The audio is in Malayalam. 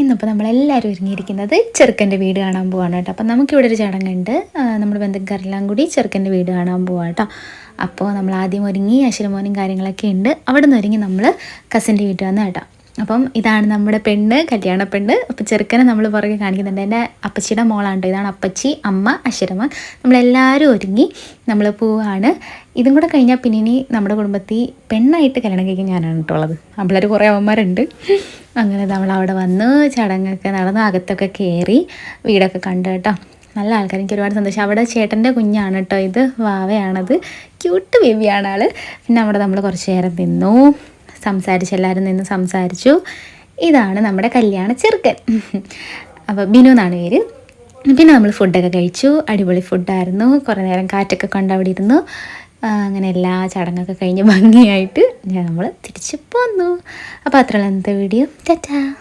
ഇന്നിപ്പോൾ നമ്മളെല്ലാവരും ഒരുങ്ങിയിരിക്കുന്നത് ചെറുക്കന്റെ വീട് കാണാൻ പോവാണ് കേട്ടോ. അപ്പം നമുക്കിവിടെ ഒരു ചടങ്ങുണ്ട്. നമ്മൾ ബന്ധുക്കാരെല്ലാം കൂടി ചെറുക്കന്റെ വീട് കാണാൻ പോവാം കേട്ടോ. അപ്പോൾ നമ്മൾ ആദ്യം ഒരുങ്ങി അശ്വരമോനും കാര്യങ്ങളൊക്കെ ഉണ്ട്. അവിടെ നിന്ന് ഒരുങ്ങി നമ്മൾ കസിന്റെ വീട്ടിൽ വന്ന് കേട്ടോ. അപ്പം ഇതാണ് നമ്മുടെ പെണ്ണ് കല്യാണ പെണ്ണ്. അപ്പോൾ ചെറുക്കനെ നമ്മൾ പുറകെ കാണിക്കുന്നുണ്ട്. എന്റെ അപ്പച്ചിയുടെ മോളാണ് ഇതാണ് അപ്പച്ചി അമ്മ അശ്വരമോൻ നമ്മളെല്ലാവരും ഒരുങ്ങി നമ്മൾ പോവാണ്. ഇതും കൂടെ കഴിഞ്ഞാൽ പിന്നെ ഇനി നമ്മുടെ കുടുംബത്തിൽ പെണ്ണായിട്ട് കല്യാണം കഴിക്കാൻ ഞാനാണ് കേട്ടോ ഉള്ളത്. നമ്മളൊരു കുറേ അവന്മാരുണ്ട്. അങ്ങനെ നമ്മൾ അവിടെ വന്ന് ചടങ്ങൊക്കെ നടന്ന് അകത്തൊക്കെ കയറി വീടൊക്കെ കണ്ടു കേട്ടോ. നല്ല ആൾക്കാർ എനിക്ക് ഒരുപാട് സന്തോഷം. അവിടെ ചേട്ടന്റെ കുഞ്ഞാണ് കേട്ടോ ഇത്. വാവയാണത്. ക്യൂട്ട് ബേബിയാണ് ആൾ പിന്നെ അവിടെ നമ്മൾ കുറച്ച് നേരം നിന്നു. സംസാരിച്ച് എല്ലാവരും നിന്ന് സംസാരിച്ചു. ഇതാണ് നമ്മുടെ കല്യാണ ചെറുക്കൻ. അപ്പോൾ ബിനു എന്നാണ് പേര്. പിന്നെ നമ്മൾ ഫുഡൊക്കെ കഴിച്ചു. അടിപൊളി ഫുഡായിരുന്നു കുറേ നേരം കാറ്റൊക്കെ കണ്ട് അവിടെ ഇരുന്നു. അങ്ങനെ എല്ലാ ചടങ്ങൊക്കെ കഴിഞ്ഞ് ഭംഗിയായിട്ട് ഞാൻ നമ്മൾ തിരിച്ച് പോന്നു. അപ്പോൾ അത്രയുള്ള ഇന്നത്തെ വീഡിയോ. ടാറ്റാ.